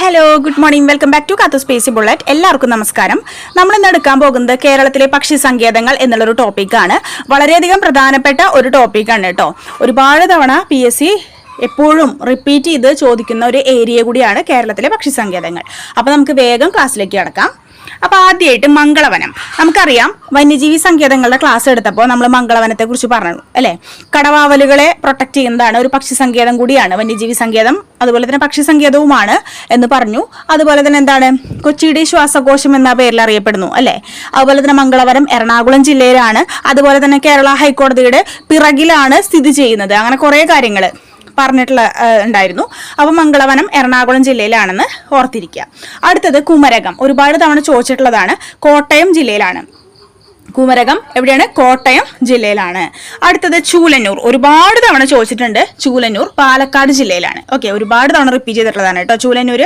Hello good morning welcome back to കത്ത് സ്പേസി ബുള്ളറ്റ് എല്ലാവർക്കും നമസ്കാരം. നമ്മൾ ഇന്ന് എടുക്കാൻ പോകുന്നത് കേരളത്തിലെ പക്ഷി സങ്കേതങ്ങൾ എന്നുള്ളൊരു ടോപ്പിക്കാണ് വളരെയധികം പ്രധാനപ്പെട്ട ഒരു ടോപ്പിക്കാണ് കേട്ടോ. ഒരുപാട് തവണ പി എസ് സി എപ്പോഴും റിപ്പീറ്റ് ചെയ്ത് ചോദിക്കുന്ന ഒരു ഏരിയ കൂടിയാണ് കേരളത്തിലെ പക്ഷി സങ്കേതങ്ങൾ. അപ്പോൾ നമുക്ക് വേഗം ക്ലാസ്സിലേക്ക് കടക്കാം. അപ്പൊ ആദ്യമായിട്ട് മംഗളവനം. നമുക്കറിയാം വന്യജീവി സങ്കേതങ്ങളുടെ ക്ലാസ് എടുത്തപ്പോൾ നമ്മൾ മംഗളവനത്തെ കുറിച്ച് പറഞ്ഞു അല്ലെ? കടവാവലുകളെ പ്രൊട്ടക്ട് ചെയ്യുന്നതാണ് ഒരു പക്ഷി സങ്കേതം കൂടിയാണ്. വന്യജീവി സങ്കേതം അതുപോലെ തന്നെ പക്ഷി സങ്കേതവുമാണ് എന്ന് പറഞ്ഞു. അതുപോലെ തന്നെ എന്താണ്? കൊച്ചിയുടെ ശ്വാസകോശം എന്ന പേരിൽ അറിയപ്പെടുന്നു അല്ലെ? അതുപോലെ തന്നെ മംഗളവനം എറണാകുളം ജില്ലയിലാണ്. അതുപോലെ തന്നെ കേരള ഹൈക്കോടതിയുടെ പിറകിലാണ് സ്ഥിതി ചെയ്യുന്നത്. അങ്ങനെ കുറേ കാര്യങ്ങൾ പറഞ്ഞിട്ടുള്ള ഉണ്ടായിരുന്നു. അപ്പോൾ മംഗളവനം എറണാകുളം ജില്ലയിലാണെന്ന് ഓർത്തിരിക്കുക. അടുത്തത് കുമരകം. ഒരുപാട് തവണ ചോദിച്ചിട്ടുള്ളതാണ് കോട്ടയം ജില്ലയിലാണ്. കുമരകം എവിടെയാണ്? കോട്ടയം ജില്ലയിലാണ്. അടുത്തത് ചൂലന്നൂർ. ഒരുപാട് തവണ ചോദിച്ചിട്ടുണ്ട് ചൂലന്നൂർ പാലക്കാട് ജില്ലയിലാണ്. ഓക്കെ ഒരുപാട് തവണ റിപ്പീറ്റ് ചെയ്തിട്ടുള്ളതാണ് കേട്ടോ ചൂലന്നൂർ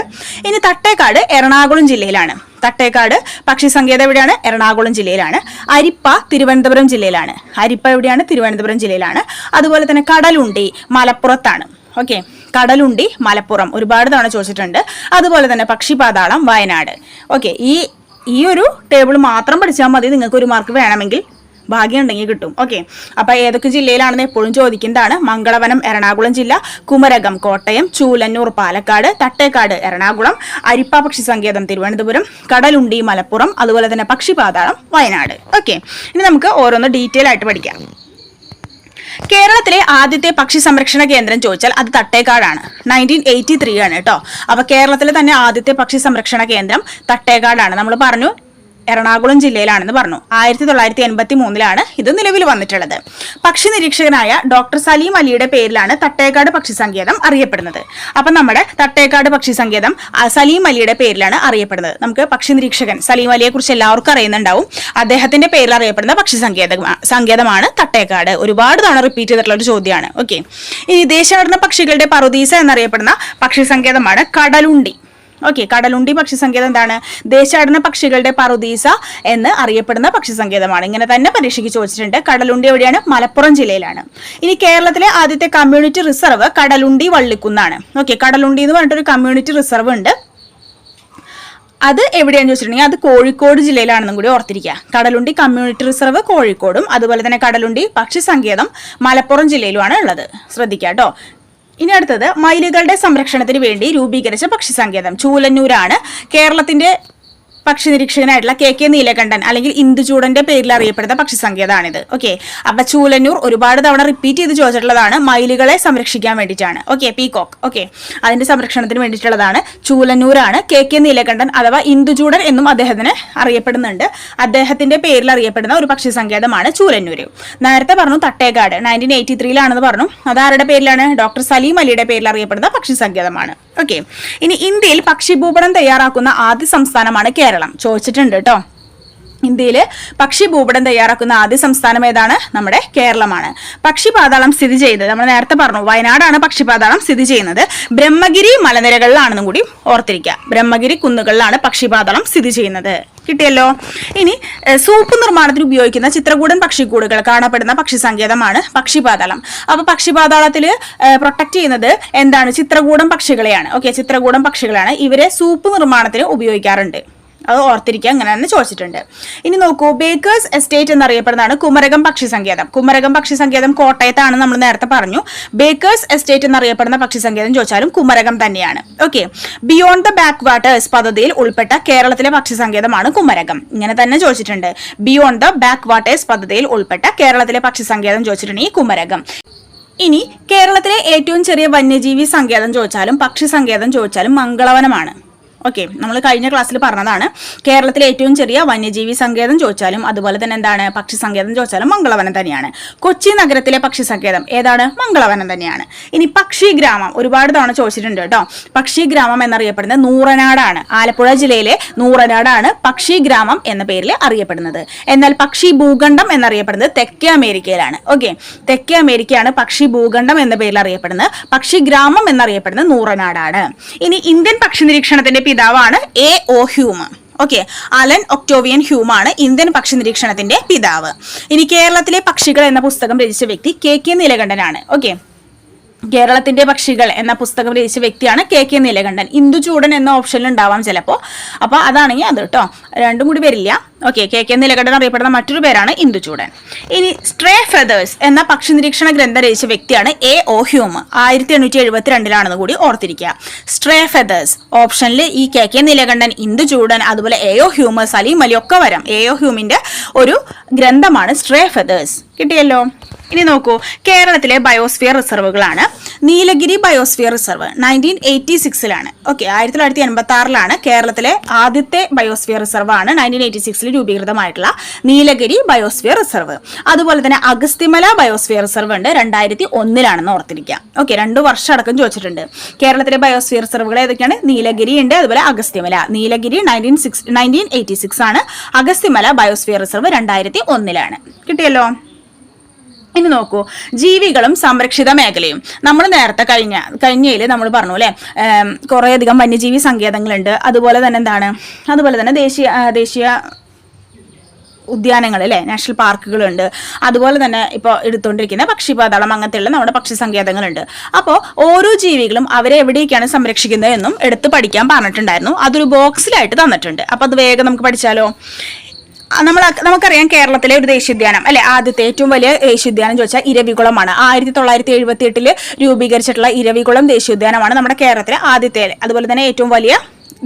ഇനി തട്ടേക്കാട് എറണാകുളം ജില്ലയിലാണ്. തട്ടേക്കാട് പക്ഷി സങ്കേതം എവിടെയാണ്? എറണാകുളം ജില്ലയിലാണ്. അരിപ്പ തിരുവനന്തപുരം ജില്ലയിലാണ്. അരിപ്പ എവിടെയാണ്? തിരുവനന്തപുരം ജില്ലയിലാണ്. അതുപോലെ തന്നെ കടലുണ്ടി മലപ്പുറത്താണ്. ഓക്കെ കടലുണ്ടി മലപ്പുറം ഒരുപാട് തവണ ചോദിച്ചിട്ടുണ്ട്. അതുപോലെ തന്നെ പക്ഷിപാതാളം വയനാട്. ഓക്കെ ഈ ഈ ഒരു ടേബിൾ മാത്രം പഠിച്ചാൽ മതി. നിങ്ങൾക്ക് ഒരു മാർക്ക് വേണമെങ്കിൽ ഭാഗ്യം ഉണ്ടെങ്കിൽ കിട്ടും. ഓക്കെ അപ്പൊ ഏതൊക്കെ ജില്ലയിലാണെന്ന് എപ്പോഴും ചോദിക്കുന്നതാണ് മംഗളവനം എറണാകുളം ജില്ല കുമരകം കോട്ടയം ചൂലന്നൂർ പാലക്കാട് തട്ടേക്കാട് എറണാകുളം അരിപ്പ പക്ഷി സങ്കേതം തിരുവനന്തപുരം കടലുണ്ടി മലപ്പുറം അതുപോലെ തന്നെ പക്ഷിപാതാളം വയനാട്. ഓക്കെ ഇനി നമുക്ക് ഓരോന്ന് ഡീറ്റെയിൽ ആയിട്ട് പഠിക്കാം. കേരളത്തിലെ ആദ്യത്തെ പക്ഷി സംരക്ഷണ കേന്ദ്രം ചോദിച്ചാൽ അത് തട്ടേക്കാടാണ്. നയന്റീൻ എയ്റ്റി ത്രീ ആണ് കേട്ടോ. അപ്പൊ കേരളത്തിലെ തന്നെ ആദ്യത്തെ പക്ഷി സംരക്ഷണ കേന്ദ്രം തട്ടേക്കാടാണ്. നമ്മൾ പറഞ്ഞു എറണാകുളം ജില്ലയിലാണെന്ന് പറഞ്ഞു. ആയിരത്തി തൊള്ളായിരത്തി എൺപത്തി മൂന്നിലാണ് ഇത് നിലവിൽ വന്നിട്ടുള്ളത്. പക്ഷി നിരീക്ഷകനായ ഡോക്ടർ സലീം അലിയുടെ പേരിലാണ് തട്ടേക്കാട് പക്ഷി സങ്കേതം അറിയപ്പെടുന്നത്. അപ്പൊ നമ്മുടെ തട്ടേക്കാട് പക്ഷി സങ്കേതം സലീം അലിയുടെ പേരിലാണ് അറിയപ്പെടുന്നത്. നമുക്ക് പക്ഷി നിരീക്ഷകൻ സലീം അലിയെ കുറിച്ച് എല്ലാവർക്കും അറിയുന്നുണ്ടാവും. അദ്ദേഹത്തിന്റെ പേരിൽ അറിയപ്പെടുന്ന പക്ഷി സങ്കേതം സങ്കേതമാണ് തട്ടേക്കാട്. ഒരുപാട് തവണ റിപ്പീറ്റ് ചെയ്തിട്ടുള്ള ഒരു ചോദ്യമാണ്. ഓക്കെ ഇനി ദേശാടന പക്ഷികളുടെ പറുദീസ എന്നറിയപ്പെടുന്ന പക്ഷി സങ്കേതമാണ് കടലുണ്ടി. ഓക്കെ കടലുണ്ടി പക്ഷി സങ്കേതം എന്താണ്? ദേശാടന പക്ഷികളുടെ പറുദീസ എന്ന് അറിയപ്പെടുന്ന പക്ഷി സങ്കേതമാണ് ഇങ്ങനെ തന്നെ പരീക്ഷയ്ക്ക് ചോദിച്ചിട്ടുണ്ട്. കടലുണ്ടി എവിടെയാണ്? മലപ്പുറം ജില്ലയിലാണ്. ഇനി കേരളത്തിലെ ആദ്യത്തെ കമ്മ്യൂണിറ്റി റിസർവ് കടലുണ്ടി വള്ളിക്കുന്നാണ്. ഓക്കെ കടലുണ്ടി എന്ന് പറഞ്ഞിട്ടൊരു കമ്മ്യൂണിറ്റി റിസർവ് ഉണ്ട്. അത് എവിടെയാണെന്ന് ചോദിച്ചിട്ടുണ്ടെങ്കിൽ അത് കോഴിക്കോട് ജില്ലയിലാണെന്നും കൂടി ഓർത്തിരിക്കുക. കടലുണ്ടി കമ്മ്യൂണിറ്റി റിസർവ് കോഴിക്കോടും അതുപോലെ തന്നെ കടലുണ്ടി പക്ഷി സങ്കേതം മലപ്പുറം ജില്ലയിലുമാണ് ഉള്ളത്. ശ്രദ്ധിക്കുക കേട്ടോ. ഇനി അടുത്തത് മയിലുകളുടെ സംരക്ഷണത്തിന് വേണ്ടി രൂപീകരിച്ച പക്ഷി സങ്കേതം ചൂലന്നൂരാണ് കേരളത്തിന്റെ പക്ഷി നിരീക്ഷകനായിട്ടുള്ള കെ കെ നീലകണ്ഠൻ അല്ലെങ്കിൽ ഇന്ദുചൂടന്റെ പേരിൽ അറിയപ്പെടുന്ന പക്ഷി സങ്കേതമാണിത് ഓക്കെ അപ്പൊ ചൂലന്നൂർ ഒരുപാട് തവണ റിപ്പീറ്റ് ചെയ്ത് ചോദിച്ചിട്ടുള്ളതാണ് മയിലുകളെ സംരക്ഷിക്കാൻ വേണ്ടിയിട്ടാണ്. ഓക്കെ പീകോക്ക് ഓക്കെ അതിന്റെ സംരക്ഷണത്തിന് വേണ്ടിയിട്ടുള്ളതാണ് ചൂലന്നൂരാണ് കെ കെ നീലകണ്ഠൻ അഥവാ ഇന്ദുചൂടൻ എന്നും അദ്ദേഹത്തിന് അറിയപ്പെടുന്നുണ്ട്. അദ്ദേഹത്തിന്റെ പേരിൽ അറിയപ്പെടുന്ന ഒരു പക്ഷി സങ്കേതമാണ് ചൂലന്നൂര് നേരത്തെ പറഞ്ഞു തട്ടേക്കാട് നയന്റീൻ എയ്റ്റി ത്രീയിലാണെന്ന് പറഞ്ഞു. അതാരുടെ പേരിലാണ്? ഡോക്ടർ സലീം അലിയുടെ പേരിൽ അറിയപ്പെടുന്ന പക്ഷി സങ്കേതമാണ്. ഓക്കെ ഇനി ഇന്ത്യയിൽ പക്ഷി ഭൂപടം തയ്യാറാക്കുന്ന ആദ്യ സംസ്ഥാനമാണ് കേരളം. ചോദിച്ചിട്ടുണ്ട് കേട്ടോ ഇന്ത്യയിൽ പക്ഷി ഭൂപടം തയ്യാറാക്കുന്ന ആദ്യ സംസ്ഥാനം ഏതാണ്? നമ്മുടെ കേരളമാണ്. പക്ഷിപാതാളം സ്ഥിതി ചെയ്യുന്നത് നമ്മൾ നേരത്തെ പറഞ്ഞു വയനാടാണ് പക്ഷിപാതാളം സ്ഥിതി ചെയ്യുന്നത്. ബ്രഹ്മഗിരി മലനിരകളിലാണെന്നും കൂടി ഓർത്തിരിക്കുക. ബ്രഹ്മഗിരി കുന്നുകളിലാണ് പക്ഷിപാതാളം സ്ഥിതി ചെയ്യുന്നത്. കിട്ടിയല്ലോ? ഇനി സൂപ്പ് നിർമ്മാണത്തിന് ഉപയോഗിക്കുന്ന ചിത്രകൂടൻ പക്ഷിക്കൂടുകൾ കാണപ്പെടുന്ന പക്ഷി സങ്കേതമാണ് പക്ഷിപാതാളം. അപ്പോൾ പക്ഷിപാതാളത്തിൽ പ്രൊട്ടക്ട് ചെയ്യുന്നത് എന്താണ്? ചിത്രകൂടം പക്ഷികളെയാണ്. ഓക്കെ ചിത്രകൂടം പക്ഷികളാണ്. ഇവരെ സൂപ്പ് നിർമ്മാണത്തിന് ഉപയോഗിക്കാറുണ്ട്. അത് ഓർത്തിരിക്കുക. അങ്ങനെ തന്നെ ചോദിച്ചിട്ടുണ്ട്. ഇനി നോക്കൂ. ബേക്കേഴ്സ് എസ്റ്റേറ്റ് എന്നറിയപ്പെടുന്നതാണ് കുമരകം പക്ഷി സങ്കേതം. കുമരകം പക്ഷി സങ്കേതം കോട്ടയത്താണ് നമ്മൾ നേരത്തെ പറഞ്ഞു. ബേക്കേഴ്സ് എസ്റ്റേറ്റ് എന്നറിയപ്പെടുന്ന പക്ഷി സങ്കേതം ചോദിച്ചാലും കുമരകം തന്നെയാണ്. Okay beyond the back waters പദ്ധതിയിൽ ഉൾപ്പെട്ട കേരളത്തിലെ പക്ഷി സങ്കേതമാണ് കുമരകം. ഇങ്ങനെ തന്നെ ചോദിച്ചിട്ടുണ്ട്. ബിയോണ്ട് ദ ബാക്ക് വാട്ടേഴ്സ് പദ്ധതിയിൽ ഉൾപ്പെട്ട കേരളത്തിലെ പക്ഷി സങ്കേതം ഈ കുമരകം. ഇനി കേരളത്തിലെ ഏറ്റവും ചെറിയ വന്യജീവി സങ്കേതം ചോദിച്ചാലും പക്ഷി സങ്കേതം ചോദിച്ചാലും മംഗളവനമാണ്. ഓക്കെ നമ്മൾ കഴിഞ്ഞ ക്ലാസ്സിൽ പറഞ്ഞതാണ് കേരളത്തിലെ ഏറ്റവും ചെറിയ വന്യജീവി സങ്കേതം ചോദിച്ചാലും അതുപോലെ തന്നെ എന്താണ് പക്ഷി സങ്കേതം ചോദിച്ചാലും മംഗളവനം തന്നെയാണ്. കൊച്ചി നഗരത്തിലെ പക്ഷി സങ്കേതം ഏതാണ്? മംഗളവനം തന്നെയാണ്. ഇനി പക്ഷി ഗ്രാമം ഒരുപാട് തവണ ചോദിച്ചിട്ടുണ്ട് കേട്ടോ. പക്ഷി ഗ്രാമം എന്നറിയപ്പെടുന്നത് നൂറനാടാണ്. ആലപ്പുഴ ജില്ലയിലെ നൂറനാടാണ് പക്ഷി ഗ്രാമം എന്ന പേരിൽ അറിയപ്പെടുന്നത്. എന്നാൽ പക്ഷി ഭൂഖണ്ഡം എന്നറിയപ്പെടുന്നത് തെക്കേ അമേരിക്കയിലാണ്. ഓക്കെ തെക്കേ അമേരിക്കയാണ് പക്ഷി ഭൂഖണ്ഡം എന്ന പേരിൽ അറിയപ്പെടുന്നത്. പക്ഷി ഗ്രാമം എന്നറിയപ്പെടുന്നത് നൂറനാടാണ്. ഇനി ഇന്ത്യൻ പക്ഷി നിരീക്ഷണത്തിന്റെ പിതാവാണ് A O Hume okay Allan Octavian ഹ്യൂമാണ് Indian പക്ഷി നിരീക്ഷണത്തിന്റെ പിതാവ്. ഇനി കേരളത്തിലെ പക്ഷികൾ എന്ന പുസ്തകം രചിച്ച വ്യക്തി കെ. കെ. നീലകണ്ഠനാണ്. ഓക്കെ കേരളത്തിന്റെ പക്ഷികൾ എന്ന പുസ്തകം രചിച്ച വ്യക്തിയാണ് കെ കെ നീലകണ്ഠൻ. ഇന്ദുചൂടൻ എന്ന ഓപ്ഷനിൽ ഉണ്ടാവാം ചിലപ്പോൾ അപ്പോൾ അതാണെങ്കിൽ അത് കേട്ടോ രണ്ടും കൂടി വരില്ല. ഓക്കെ കെ കെ നീലകണ്ഠൻ അറിയപ്പെടുന്ന മറ്റൊരു പേരാണ് ഇന്ദുചൂടൻ ഇനി സ്ട്രേ ഫെദേഴ്സ് എന്ന പക്ഷി നിരീക്ഷണ ഗ്രന്ഥം രചിച്ച വ്യക്തിയാണ് എ ഒ ഹ്യൂം ആയിരത്തി എണ്ണൂറ്റി എഴുപത്തി രണ്ടിലാണെന്ന് കൂടി ഓർത്തിരിക്കുക. സ്ട്രേ ഫെദേഴ്സ് ഓപ്ഷനിൽ ഈ കെ കെ നീലകണ്ഠൻ ഇന്ദുചൂടൻ അതുപോലെ A O Hume Salim Ali ഒക്കെ വരാം. എ ഒ ഹ്യൂമിന്റെ ഒരു ഗ്രന്ഥമാണ് സ്ട്രേ ഫെദേഴ്സ് കിട്ടിയല്ലോ? ഇനി നോക്കൂ. കേരളത്തിലെ biosphere റിസർവുകളാണ് Nilgiri biosphere reserve nineteen eighty സിക്സിലാണ്. Okay ആയിരത്തി തൊള്ളായിരത്തി എൺപത്തി ആറിലാണ് കേരളത്തിലെ ആദ്യത്തെ ബയോസ്ഫിയർ റിസർവ് ആണ് നയന്റീൻ എയ്റ്റി സിക്സിൽ രൂപീകൃതമായിട്ടുള്ള നീലഗിരി ബയോസ്ഫിയർ റിസർവ്. അതുപോലെ തന്നെ അഗസ്തിമല ബയോസ്ഫിയർ റിസർവ് ഉണ്ട് രണ്ടായിരത്തി ഒന്നിലാണെന്ന് ഓർത്തിരിക്കുക. ഓക്കെ രണ്ട് വർഷം അടക്കം ചോദിച്ചിട്ടുണ്ട്. കേരളത്തിലെ ബയോസ്ഫിയർ റിസർവുകൾ ഏതൊക്കെയാണ്? നീലഗിരി ഉണ്ട് അതുപോലെ Agasthyamala. Nilgiri nineteen six nineteen eighty six ആണ്. അഗസ്തിമല ബയോസ്ഫിയർ റിസർവ് രണ്ടായിരത്തി ഒന്നിലാണ് കിട്ടിയല്ലോ? ഇനി നോക്കൂ. ജീവികളും സംരക്ഷിത മേഖലയും. നമ്മൾ നേരത്തെ കഴിഞ്ഞ കഴിഞ്ഞയിൽ നമ്മൾ പറഞ്ഞു അല്ലേ? കുറേയധികം വന്യജീവി സങ്കേതങ്ങളുണ്ട്. അതുപോലെ തന്നെ എന്താണ്? അതുപോലെ തന്നെ ദേശീയ ദേശീയ ഉദ്യാനങ്ങൾ അല്ലേ? നാഷണൽ പാർക്കുകളുണ്ട്. അതുപോലെ തന്നെ ഇപ്പോൾ എടുത്തുകൊണ്ടിരിക്കുന്ന പക്ഷിപാതാളം അങ്ങനത്തെയുള്ള നമ്മുടെ പക്ഷി സങ്കേതങ്ങളുണ്ട്. അപ്പോൾ ഓരോ ജീവികളും അവരെ എവിടേക്കാണ് സംരക്ഷിക്കുന്നത് എന്നും എടുത്ത് പഠിക്കാൻ പറഞ്ഞിട്ടുണ്ടായിരുന്നു. അതൊരു ബോക്സിലായിട്ട് തന്നിട്ടുണ്ട്. അപ്പോൾ അത് വേഗം നമുക്ക് പഠിച്ചാലോ? നമ്മൾ നമുക്കറിയാം കേരളത്തിലെ ഒരു ദേശീയോദ്യാനം അല്ലെ? ആദ്യത്തെ ഏറ്റവും വലിയ ദേശീയോദ്യാനം ചോദിച്ചാൽ ഇരവികുളമാണ്. ആയിരത്തി തൊള്ളായിരത്തി എഴുപത്തി എട്ടിൽ രൂപീകരിച്ചിട്ടുള്ള ഇരവികുളം ദേശീയോദ്യാനമാണ് നമ്മുടെ കേരളത്തിലെ ആദ്യത്തെ അതുപോലെ തന്നെ ഏറ്റവും വലിയ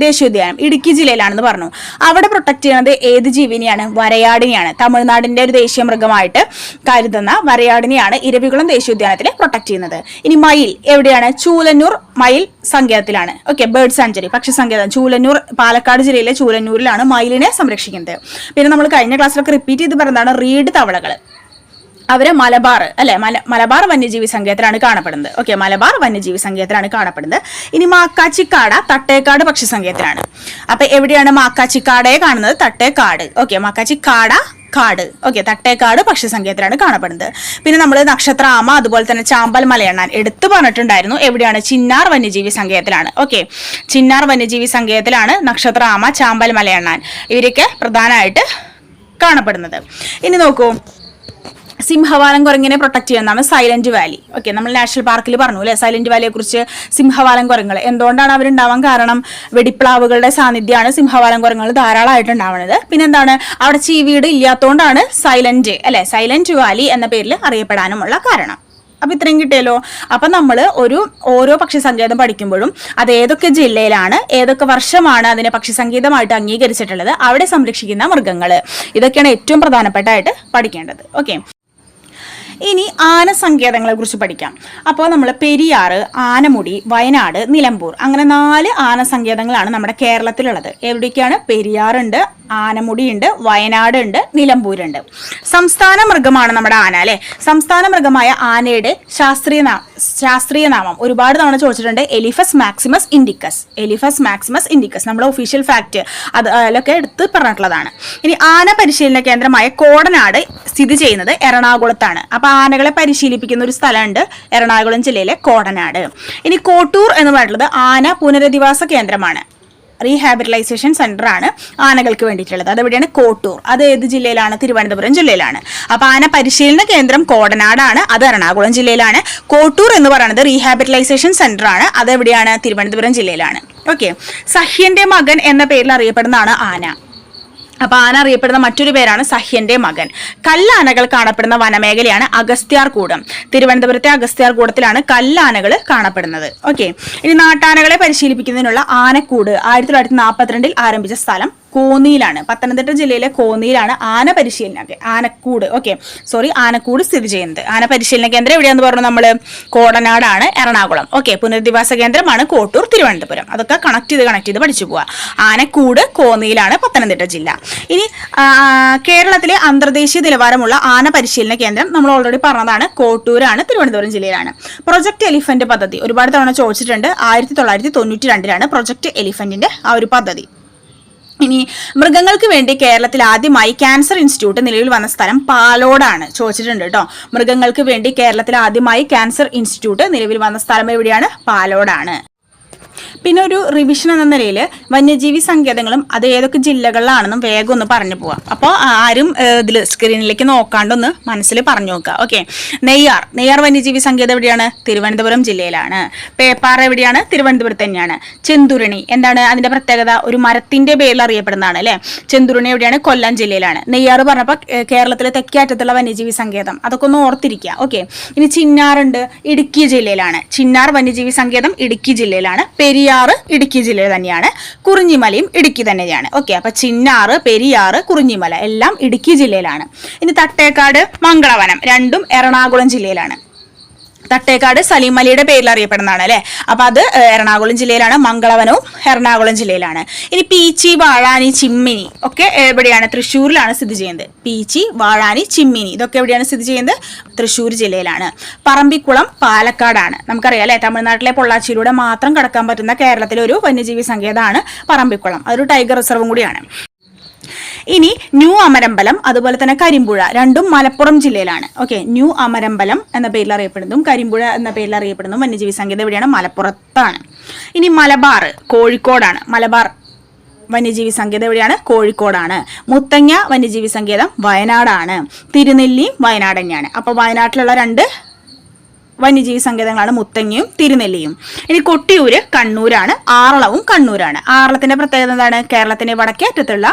ദേശീയോദ്യാനം ഇടുക്കി ജില്ലയിലാണെന്ന് പറഞ്ഞു. അവിടെ പ്രൊട്ടക്ട് ചെയ്യുന്നത് ഏത് ജീവിനെയാണ്? വരയാടിനെയാണ്. തമിഴ്നാടിന്റെ ഒരു ദേശീയ മൃഗമായിട്ട് കരുതുന്ന വരയാടിനെയാണ് ഇരവികുളം ദേശീയോദ്യാനത്തിൽ പ്രൊട്ടക്ട് ചെയ്യുന്നത്. ഇനി മയിൽ എവിടെയാണ്? ചൂലന്നൂർ മയിൽ സങ്കേതത്തിലാണ്. ഓക്കെ ബേർഡ് സാഞ്ചുറി പക്ഷി സങ്കേതം. ചൂലന്നൂർ പാലക്കാട് ജില്ലയിലെ ചൂലന്നൂരിലാണ് മയിലിനെ സംരക്ഷിക്കുന്നത്. പിന്നെ നമ്മൾ കഴിഞ്ഞ ക്ലാസ്സിലൊക്കെ റിപ്പീറ്റ് ചെയ്ത് പറഞ്ഞതാണ് റീഡ് തവളകൾ അവർ മലബാർ അല്ലെ? മല മലബാർ വന്യജീവി സങ്കേതത്തിലാണ് കാണപ്പെടുന്നത്. ഓക്കെ മലബാർ വന്യജീവി സങ്കേതത്തിലാണ് കാണപ്പെടുന്നത്. ഇനി മാക്കാച്ചിക്കാട തട്ടേക്കാട് പക്ഷി സങ്കേതത്തിലാണ്. അപ്പൊ എവിടെയാണ് മാക്കാച്ചിക്കാടയെ കാണുന്നത്? തട്ടേക്കാട്. ഓക്കെ മാക്കാച്ചിക്കാട കാട്. ഓക്കെ തട്ടേക്കാട് പക്ഷി സങ്കേതത്തിലാണ് കാണപ്പെടുന്നത്. പിന്നെ നമ്മൾ നക്ഷത്രാമ അതുപോലെ തന്നെ ചാമ്പൽ മലയണ്ണാൻ എടുത്തു പറഞ്ഞിട്ടുണ്ടായിരുന്നു. എവിടെയാണ്? ചിന്നാർ വന്യജീവി സങ്കേതത്തിലാണ്. ഓക്കെ ചിന്നാർ വന്യജീവി സങ്കേതത്തിലാണ് നക്ഷത്രാമ ചാമ്പൽ മലയണ്ണാൻ ഇവരൊക്കെ പ്രധാനമായിട്ട് കാണപ്പെടുന്നത്. ഇനി നോക്കൂ. സിംഹവാലം കുരങ്ങിനെ പ്രൊട്ടക്ട് ചെയ്യുന്നതാണ് സൈലന്റ് വാലി ഓക്കെ നമ്മൾ നാഷണൽ പാർക്കിൽ പറഞ്ഞു അല്ലെ? സൈലന്റ് വാലിയെ കുറിച്ച് സിംഹവാലം കുരങ്ങൾ എന്തുകൊണ്ടാണ് അവരുണ്ടാവാൻ കാരണം? വെടിപ്ലാവുകളുടെ സാന്നിധ്യമാണ് സിംഹവാലം കുരങ്ങൾ ധാരാളമായിട്ട് ഉണ്ടാവുന്നത് പിന്നെ എന്താണ് അവിടെ ചീവീട് ഇല്ലാത്തതുകൊണ്ടാണ് സൈലന്റ് അല്ലെ? സൈലന്റ് വാലി എന്ന പേരിൽ അറിയപ്പെടാനുമുള്ള കാരണം. അപ്പൊ ഇത്രയും കിട്ടിയല്ലോ. അപ്പൊ നമ്മൾ ഒരു ഓരോ പക്ഷി സങ്കേതം പഠിക്കുമ്പോഴും അത് ഏതൊക്കെ ജില്ലയിലാണ് ഏതൊക്കെ വർഷമാണ് അതിനെ പക്ഷി സംഗീതമായിട്ട് അംഗീകരിച്ചിട്ടുള്ളത് അവിടെ സംരക്ഷിക്കുന്ന മൃഗങ്ങൾ ഇതൊക്കെയാണ് ഏറ്റവും പ്രധാനപ്പെട്ടായിട്ട് പഠിക്കേണ്ടത്. ഓക്കെ ഇനി ആന സങ്കേതങ്ങളെ കുറിച്ച് പഠിക്കാം. അപ്പോൾ നമ്മൾ പെരിയാർ ആനമുടി വയനാട് നിലമ്പൂർ അങ്ങനെ നാല് ആന സങ്കേതങ്ങളാണ് നമ്മുടെ കേരളത്തിലുള്ളത്. എവിടേക്കാണ്? പെരിയാറുണ്ട്. ആനമുടിയുണ്ട് വയനാട് ഉണ്ട് നിലമ്പൂരുണ്ട്. സംസ്ഥാന മൃഗമാണ് നമ്മുടെ ആന അല്ലെ? സംസ്ഥാന മൃഗമായ ആനയുടെ ശാസ്ത്രീയ ശാസ്ത്രീയ നാമം. ഒരുപാട് തവണ ചോദിച്ചിട്ടുണ്ട് elephas maximus indicus elephas maximus indicus നമ്മുടെ ഒഫീഷ്യൽ ഫാക്ട് അത് അതിലൊക്കെ എടുത്ത് പറഞ്ഞിട്ടുള്ളതാണ്. ഇനി ആന പരിശീലന കേന്ദ്രമായ കോടനാട് സ്ഥിതി ചെയ്യുന്നത് എറണാകുളത്താണ്. അപ്പൊ ആനകളെ പരിശീലിപ്പിക്കുന്ന ഒരു സ്ഥലമുണ്ട് എറണാകുളം ജില്ലയിലെ കോടനാട്. ഇനി കോട്ടൂർ എന്ന് പറയുന്നത് ആന പുനരധിവാസ കേന്ദ്രമാണ്. റീഹാബിറ്റലൈസേഷൻ സെന്റർ ആണ് ആനകൾക്ക് വേണ്ടിയിട്ടുള്ളത്. അതെവിടെയാണ്? കോട്ടൂർ. അത് ഏത് ജില്ലയിലാണ്? തിരുവനന്തപുരം ജില്ലയിലാണ്. അപ്പൊ ആന പരിശീലന കേന്ദ്രം കോടനാടാണ്. അത് എറണാകുളം ജില്ലയിലാണ്. കോട്ടൂർ എന്ന് പറയുന്നത് റീഹാബിറ്റലൈസേഷൻ സെന്റർ ആണ് അതെവിടെയാണ്? തിരുവനന്തപുരം ജില്ലയിലാണ്. ഓക്കെ സഹ്യന്റെ മകൻ എന്ന പേരിൽ അറിയപ്പെടുന്നതാണ് ആന. അപ്പൊ ആന അറിയപ്പെടുന്ന മറ്റൊരു പേരാണ് സഹ്യന്റെ മകൻ. കല്ലാനകൾ കാണപ്പെടുന്ന വനമേഖലയാണ് അഗസ്ത്യാർകൂടം തിരുവനന്തപുരത്തെ അഗസ്ത്യാർ കൂടത്തിലാണ് കല്ലാനകൾ കാണപ്പെടുന്നത്. ഓക്കെ ഇനി നാട്ടാനകളെ പരിശീലിപ്പിക്കുന്നതിനുള്ള ആനക്കൂട് ആയിരത്തി തൊള്ളായിരത്തി നാൽപ്പത്തിരണ്ടിൽ ആരംഭിച്ച സ്ഥലം കോന്നിയിലാണ്. പത്തനംതിട്ട ജില്ലയിലെ കോന്നിയിലാണ് ആന പരിശീലന ആനക്കൂട്. ഓക്കെ സോറി ആനക്കൂട് സ്ഥിതി ചെയ്യുന്നത്. ആന പരിശീലന കേന്ദ്രം എവിടെയാന്ന് പറഞ്ഞു നമ്മൾ കോടനാടാണ് എറണാകുളം. ഓക്കെ പുനരധിവാസ കേന്ദ്രമാണ് കോട്ടൂർ തിരുവനന്തപുരം. അതൊക്കെ കണക്ട് ചെയ്ത് കണക്ട് ചെയ്ത് പഠിച്ചു പോവാ. ആനക്കൂട് കോന്നിയിലാണ് പത്തനംതിട്ട ജില്ല. ഇനി കേരളത്തിലെ അന്തർദേശീയ നിലവാരമുള്ള ആന പരിശീലന കേന്ദ്രം നമ്മൾ ഓൾറെഡി പറഞ്ഞതാണ്. കോട്ടൂരാണ് തിരുവനന്തപുരം ജില്ലയിലാണ്. പ്രൊജക്ട് എലിഫന്റ് പദ്ധതി. ഒരുപാട് തവണ ചോദിച്ചിട്ടുണ്ട്. ആയിരത്തി തൊള്ളായിരത്തി തൊണ്ണൂറ്റി രണ്ടിലാണ് പ്രൊജക്ട് എലിഫന്റിന്റെ ആ ഒരു പദ്ധതി. ഇനി മൃഗങ്ങൾക്ക് വേണ്ടി കേരളത്തിൽ ആദ്യമായി ക്യാൻസർ ഇൻസ്റ്റിറ്റ്യൂട്ട് നിലവിൽ വന്ന സ്ഥലം പാലോടാണ്. ചോദിച്ചിട്ടുണ്ട് കേട്ടോ. മൃഗങ്ങൾക്ക് വേണ്ടി കേരളത്തിൽ ആദ്യമായി ക്യാൻസർ ഇൻസ്റ്റിറ്റ്യൂട്ട് നിലവിൽ വന്ന സ്ഥലം എവിടെയാണ്? പാലോടാണ്. പിന്നെ ഒരു റിവിഷൻ എന്ന നിലയിൽ വന്യജീവി സങ്കേതങ്ങളും അത് ഏതൊക്കെ ജില്ലകളിലാണെന്നും വേഗം ഒന്ന് പറഞ്ഞു പോവാം. അപ്പോൾ ആരും ഇതിൽ സ്ക്രീനിലേക്ക് നോക്കാണ്ടൊന്ന് മനസ്സിൽ പറഞ്ഞു നോക്കുക ഓക്കെ നെയ്യാർ. നെയ്യാർ വന്യജീവി സങ്കേതം എവിടെയാണ്? തിരുവനന്തപുരം ജില്ലയിലാണ്. പേപ്പാറ എവിടെയാണ്? തിരുവനന്തപുരത്ത് തന്നെയാണ്. ചെന്തുരുണി. എന്താണ് അതിന്റെ പ്രത്യേകത? ഒരു മരത്തിന്റെ പേരിൽ അറിയപ്പെടുന്നതാണ് അല്ലേ? ചെന്തുരുണി എവിടെയാണ്? കൊല്ലം ജില്ലയിലാണ്. നെയ്യാർ പറഞ്ഞപ്പോൾ കേരളത്തിലെ തെക്കേറ്റത്തുള്ള വന്യജീവി സങ്കേതം. അതൊക്കെ ഒന്ന് ഓർത്തിരിക്കുക ഓക്കെ ഇനി ചിന്നാറുണ്ട്. ഇടുക്കി ജില്ലയിലാണ്. ചിന്നാർ വന്യജീവി സങ്കേതം ഇടുക്കി ജില്ലയിലാണ്. പെരിയാറ് ഇടുക്കി ജില്ലയിൽ തന്നെയാണ്. കുറിഞ്ഞിമലയും ഇടുക്കി തന്നെയാണ്. ഓക്കെ അപ്പൊ ചിന്നാറ് പെരിയാറ് കുറിഞ്ഞിമല എല്ലാം ഇടുക്കി ജില്ലയിലാണ്. ഇനി തട്ടേക്കാട് മംഗളവനം രണ്ടും എറണാകുളം ജില്ലയിലാണ്. തട്ടേക്കാട് സലീം അലിയുടെ പേരിൽ അറിയപ്പെടുന്നതാണ് അല്ലേ? അപ്പൊ അത് എറണാകുളം ജില്ലയിലാണ് മംഗളവനവും എറണാകുളം ജില്ലയിലാണ്. ഇനി പീച്ചി വാഴാനി ചിമ്മിനി ഒക്കെ എവിടെയാണ്? തൃശ്ശൂരിലാണ് സ്ഥിതി ചെയ്യുന്നത്. പീച്ചി വാഴാനി ചിമ്മിനി ഇതൊക്കെ എവിടെയാണ് സ്ഥിതി ചെയ്യുന്നത്? തൃശ്ശൂർ ജില്ലയിലാണ്. പറമ്പിക്കുളം പാലക്കാടാണ്. നമുക്കറിയാം അല്ലേ? തമിഴ്നാട്ടിലെ പൊള്ളാച്ചിയിലൂടെ മാത്രം കടക്കാൻ പറ്റുന്ന കേരളത്തിലെ ഒരു വന്യജീവി സങ്കേതമാണ് പറമ്പിക്കുളം. അതൊരു ടൈഗർ റിസർവും കൂടിയാണ്. ഇനി ന്യൂ അമരമ്പലം അതുപോലെ തന്നെ കരിമ്പുഴ രണ്ടും മലപ്പുറം ജില്ലയിലാണ്. ഓക്കെ ന്യൂ അമരമ്പലം എന്ന പേരിൽ അറിയപ്പെടുന്നതും കരിമ്പുഴ എന്ന പേരിൽ അറിയപ്പെടുന്നതും വന്യജീവി സങ്കേതം എവിടെയാണ് മലപ്പുറത്താണ്. ഇനി മലബാർ കോഴിക്കോടാണ്. മലബാർ വന്യജീവി സങ്കേതം എവിടെയാണ് കോഴിക്കോടാണ്. മുത്തങ്ങ വന്യജീവി സങ്കേതം വയനാടാണ്. തിരുനെല്ലി വയനാട് തന്നെയാണ്. അപ്പോൾ വയനാട്ടിലുള്ള രണ്ട് വന്യജീവി സങ്കേതങ്ങളാണ് മുത്തങ്ങയും തിരുനെല്ലിയും. ഇനി കൊട്ടിയൂര് കണ്ണൂരാണ് ആറളവും കണ്ണൂരാണ്. ആറളത്തിന്റെ പ്രത്യേകത എന്താണ്? കേരളത്തിന്റെ വടക്കേ അറ്റത്തുള്ള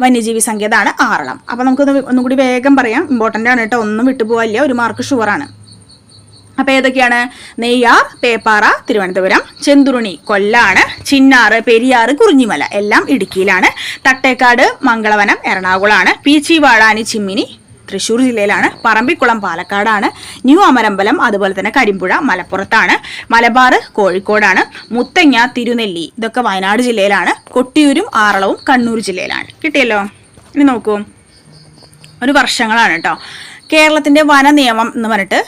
വന്യജീവി സങ്കേതമാണ് ആറളം. അപ്പോൾ നമുക്കൊന്ന് ഒന്നും കൂടി വേഗം പറയാം. ഇമ്പോർട്ടന്റ് ആണ് കേട്ടോ. ഒന്നും വിട്ടുപോകില്ല ഒരു മാർക്ക് ഷുവറാണ് അപ്പോൾ ഏതൊക്കെയാണ്? നെയ്യാർ പേപ്പാറ തിരുവനന്തപുരം ചെന്തുരുണി കൊല്ലാണ് ചിന്നാറ് പെരിയാറ് കുറിഞ്ഞിമല. എല്ലാം ഇടുക്കിയിലാണ്. തട്ടേക്കാട് മംഗളവനം എറണാകുളമാണ്. പീച്ചി വാഴാനി ചിമ്മിനി തൃശ്ശൂർ ജില്ലയിലാണ്. പറമ്പിക്കുളം പാലക്കാടാണ്. ന്യൂ അമരമ്പലം അതുപോലെ തന്നെ കരിമ്പുഴ മലപ്പുറത്താണ്. മലബാർ കോഴിക്കോടാണ്. മുത്തങ്ങ തിരുനെല്ലി ഇതൊക്കെ വയനാട് ജില്ലയിലാണ്. കൊട്ടിയൂരും ആറളവും കണ്ണൂർ ജില്ലയിലാണ്. കിട്ടിയല്ലോ? ഇനി നോക്കൂ. ഒരു വർഷങ്ങളാണ് കേട്ടോ. കേരളത്തിന്റെ വന നിയമം എന്ന് പറഞ്ഞിട്ട്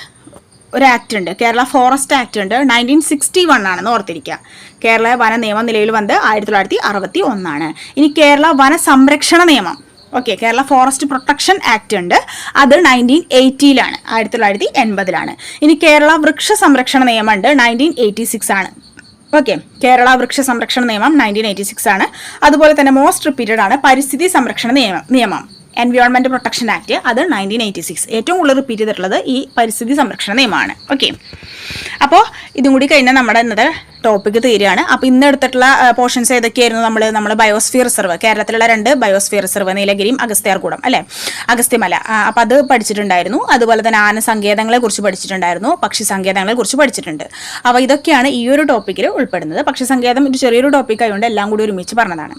ഒരു ആക്ട് ഉണ്ട്. കേരള ഫോറസ്റ്റ് ആക്ട് ഉണ്ട്. നയന്റീൻ സിക്സ്റ്റി വൺ ആണെന്ന് ഓർത്തിരിക്കുക. കേരള വന നിയമം നിലവിൽ വന്ന് ആയിരത്തി തൊള്ളായിരത്തി അറുപത്തി ഒന്നാണ്. ഇനി കേരള വന സംരക്ഷണ നിയമം okay Kerala forest protection act ഉണ്ട്. അത് നയന്റീൻ എയ്റ്റിയിലാണ് ആയിരത്തി തൊള്ളായിരത്തി എൺപതിലാണ് ഇനി കേരള വൃക്ഷ സംരക്ഷണ നിയമം ഉണ്ട്. നയന്റീൻ എയ്റ്റി സിക്സ് ആണ്. ഓക്കെ കേരള വൃക്ഷ സംരക്ഷണ നിയമം നയന്റീൻ എയ്റ്റി സിക്സ് ആണ്. അതുപോലെ തന്നെ മോസ്റ്റ് റിപ്പീറ്റഡ് ആണ് പരിസ്ഥിതി സംരക്ഷണ നിയമം നിയമം എൻവയോൺമെന്റ് പ്രൊട്ടക്ഷൻ ആക്ട് അത് നയന്റീൻ എയ്റ്റി സിക്സ് ഏറ്റവും കൂടുതൽ റിപ്പീറ്റ് ചെയ്തിട്ടുള്ളത് ഈ പരിസ്ഥിതി സംരക്ഷണ നിയമമാണ് ഓക്കെ അപ്പോൾ ഇതും കൂടി കഴിഞ്ഞാൽ നമ്മുടെ ഇന്നത്തെ ടോപ്പിക്ക് തീരുകയാണ്. അപ്പോൾ ഇന്ന് എടുത്തിട്ടുള്ള പോർഷൻസ് ഏതൊക്കെയായിരുന്നു നമ്മൾ നമ്മൾ ബയോസ്ഫിയർ റിസർവ് കേരളത്തിലുള്ള രണ്ട് ബയോസ്ഫിയർ റിസർവ് നീലഗിരിയും അഗസ്ത്യാർകൂടം അല്ലേ? അഗസ്ത്യമല. അപ്പം അത് പഠിച്ചിട്ടുണ്ടായിരുന്നു. അതുപോലെ തന്നെ ആന സങ്കേതങ്ങളെ കുറിച്ച് പഠിച്ചിട്ടുണ്ടായിരുന്നു പക്ഷി സങ്കേതങ്ങളെ കുറിച്ച് പഠിച്ചിട്ടുണ്ട്. അപ്പോൾ ഇതൊക്കെയാണ് ഈ ഒരു ടോപ്പിക്കിൽ ഉൾപ്പെടുന്നത്. പക്ഷി സങ്കേതം ഒരു ചെറിയൊരു ടോപ്പിക് ആയതുകൊണ്ട് എല്ലാം കൂടി ഒരുമിച്ച് പറഞ്ഞതാണ്.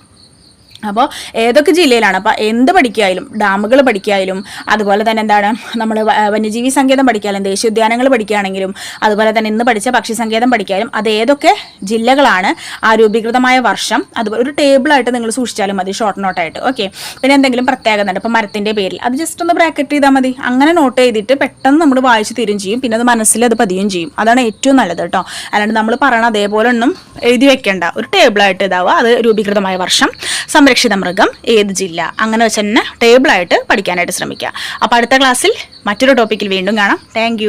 അപ്പോൾ ഏതൊക്കെ ജില്ലയിലാണ്? അപ്പോൾ എന്ത് പഠിക്കായാലും ഡാമുകൾ പഠിക്കായാലും അതുപോലെ തന്നെ എന്താണ് നമ്മൾ വന്യജീവി സങ്കേതം പഠിക്കാനും ദേശീയോദ്യാനങ്ങൾ പഠിക്കുകയാണെങ്കിലും അതുപോലെ തന്നെ ഇന്ന് പഠിച്ച പക്ഷി സങ്കേതം പഠിക്കാനും അത് ഏതൊക്കെ ജില്ലകളാണ് ആ രൂപീകൃതമായ വർഷം? അതുപോലെ ഒരു ടേബിളായിട്ട് നിങ്ങൾ സൂക്ഷിച്ചാലും മതി ഷോർട്ട് നോട്ടായിട്ട് ഓക്കെ പിന്നെ എന്തെങ്കിലും പ്രത്യേകത ഉണ്ട്? ഇപ്പോൾ മരത്തിന്റെ പേരിൽ. അത് ജസ്റ്റ് ഒന്ന് ബ്രാക്കറ്റ് ചെയ്താൽ മതി. അങ്ങനെ നോട്ട് ചെയ്തിട്ട് പെട്ടെന്ന് നമ്മൾ വായിച്ച് തീരും ചെയ്യും. പിന്നെ അത് മനസ്സിൽ അത് പതിയും ചെയ്യും. അതാണ് ഏറ്റവും നല്ലത് കേട്ടോ. അല്ലാണ്ട് നമ്മൾ പറയണ അതേപോലെ ഒന്നും എഴുതി വെക്കേണ്ട. ഒരു ടേബിളായിട്ട് ഇതാവുക. അത് രൂപീകൃതമായ വർഷം. സംരക്ഷിത മൃഗം ഏത് ജില്ല? അങ്ങനെ വെച്ച് തന്നെ ടേബിളായിട്ട് പഠിക്കാനായിട്ട് ശ്രമിക്കുക അപ്പോൾ അടുത്ത ക്ലാസ്സിൽ മറ്റൊരു ടോപ്പിക്കിൽ വീണ്ടും കാണാം. താങ്ക്